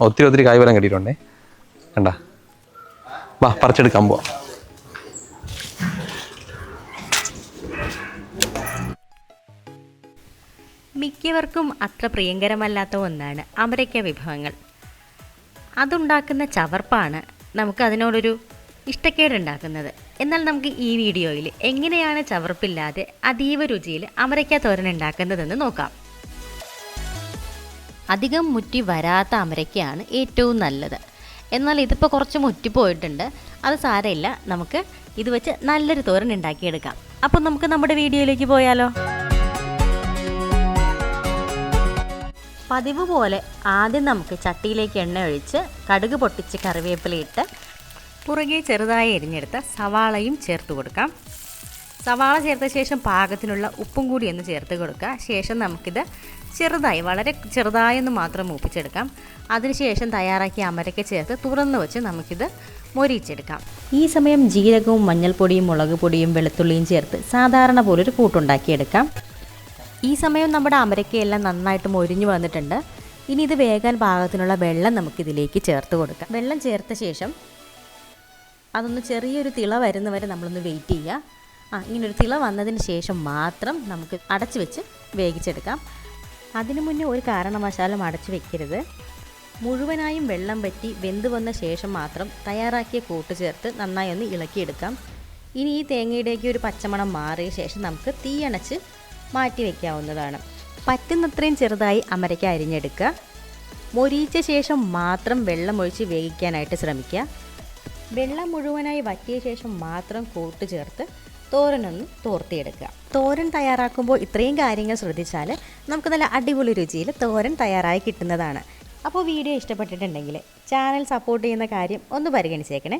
ഒത്തിരി ഒത്തിരി കായ്ഫലം കിട്ടിയിട്ടുണ്ടേ. കണ്ട? വാ പറിച്ചെടുക്കാൻ പോവാം. മിക്കവർക്കും അത്ര പ്രിയങ്കരമല്ലാത്ത ഒന്നാണ് അമരയ്ക്ക വിഭവങ്ങൾ. അതുണ്ടാക്കുന്ന ചവർപ്പാണ് നമുക്ക് അതിനോടൊരു ഇഷ്ടക്കേടുണ്ടാക്കുന്നത്. എന്നാൽ നമുക്ക് ഈ വീഡിയോയിൽ എങ്ങനെയാണ് ചവർപ്പില്ലാതെ അതീവ രുചിയിൽ അമരയ്ക്ക തോരൻ ഉണ്ടാക്കുന്നതെന്ന് നോക്കാം. അധികം മുറ്റി വരാത്ത അമരയ്ക്കയാണ് ഏറ്റവും നല്ലത്. എന്നാൽ ഇതിപ്പോൾ കുറച്ച് മുറ്റിപ്പോയിട്ടുണ്ട് അത് സാരമില്ല. നമുക്ക് ഇത് വെച്ച് നല്ലൊരു തോരൻ ഉണ്ടാക്കിയെടുക്കാം. അപ്പം നമുക്ക് നമ്മുടെ വീഡിയോയിലേക്ക് പോയാലോ? പതിവ് പോലെ ആദ്യം നമുക്ക് ചട്ടിയിലേക്ക് എണ്ണ ഒഴിച്ച് കടുക് പൊട്ടിച്ച് കറിവേപ്പിലയിട്ട് പുറകെ ചെറുതായി എരിഞ്ഞെടുത്ത സവാളയും ചേർത്ത് കൊടുക്കാം. സവാള ചേർത്ത ശേഷം പാകത്തിനുള്ള ഉപ്പും കൂടി ഒന്ന് ചേർത്ത് കൊടുക്കുക. ശേഷം നമുക്കിത് ചെറുതായി വളരെ ചെറുതായെന്ന് മാത്രം മൂപ്പിച്ചെടുക്കാം. അതിനുശേഷം തയ്യാറാക്കിയ അമരയ്ക്ക് ചേർത്ത് തുറന്ന് വെച്ച് നമുക്കിത് മൊരിച്ചെടുക്കാം. ഈ സമയം ജീരകവും മഞ്ഞൾപ്പൊടിയും മുളക് പൊടിയും വെളുത്തുള്ളിയും ചേർത്ത് സാധാരണ പോലൊരു കൂട്ടുണ്ടാക്കിയെടുക്കാം. ഈ സമയം നമ്മുടെ അമരക്കയെല്ലാം നന്നായിട്ട് മൊരിഞ്ഞു വന്നിട്ടുണ്ട്. ഇനി ഇത് വേകാൻ പാകത്തിനുള്ള വെള്ളം നമുക്കിതിലേക്ക് ചേർത്ത് കൊടുക്കാം. വെള്ളം ചേർത്ത ശേഷം അതൊന്ന് ചെറിയൊരു തിള വരുന്നവരെ നമ്മളൊന്ന് വെയിറ്റ് ചെയ്യുക. ആ ഇങ്ങനൊരു തിള വന്നതിന് ശേഷം മാത്രം നമുക്ക് അടച്ചു വെച്ച് വേവിച്ചെടുക്കാം. അതിനു മുന്നേ ഒരു കാരണവശാലും അടച്ചു വെക്കരുത്. മുഴുവനായും വെള്ളം പറ്റി വെന്ത് വന്ന ശേഷം മാത്രം തയ്യാറാക്കിയ കൂട്ട് ചേർത്ത് നന്നായി ഒന്ന് ഇളക്കിയെടുക്കാം. ഇനി ഈ തേങ്ങയുടെയൊക്കെ ഒരു പച്ചമണം മാറിയ ശേഷം നമുക്ക് തീ അണച്ച് മാറ്റി വയ്ക്കാവുന്നതാണ് പറ്റുന്നത്രയും ചെറുതായി അമരയ്ക്ക അരിഞ്ഞെടുക്കുക. മൊരിയിച്ച ശേഷം മാത്രം വെള്ളം ഒഴിച്ച് വേവിക്കാനായിട്ട് ശ്രമിക്കുക. വെള്ളം മുഴുവനായി വറ്റിയ ശേഷം മാത്രം കൂട്ട് ചേർത്ത് തോരനൊന്ന് തോർത്തിയെടുക്കുക. തോരൻ തയ്യാറാക്കുമ്പോൾ ഇത്രയും കാര്യങ്ങൾ ശ്രദ്ധിച്ചാൽ നമുക്ക് നല്ല അടിപൊളി രുചിയിൽ തോരൻ തയ്യാറായി കിട്ടുന്നതാണ്. അപ്പോൾ വീഡിയോ ഇഷ്ടപ്പെട്ടിട്ടുണ്ടെങ്കിൽ ചാനൽ സപ്പോർട്ട് ചെയ്യുന്ന കാര്യം ഒന്ന് പരിഗണിച്ചേക്കണേ.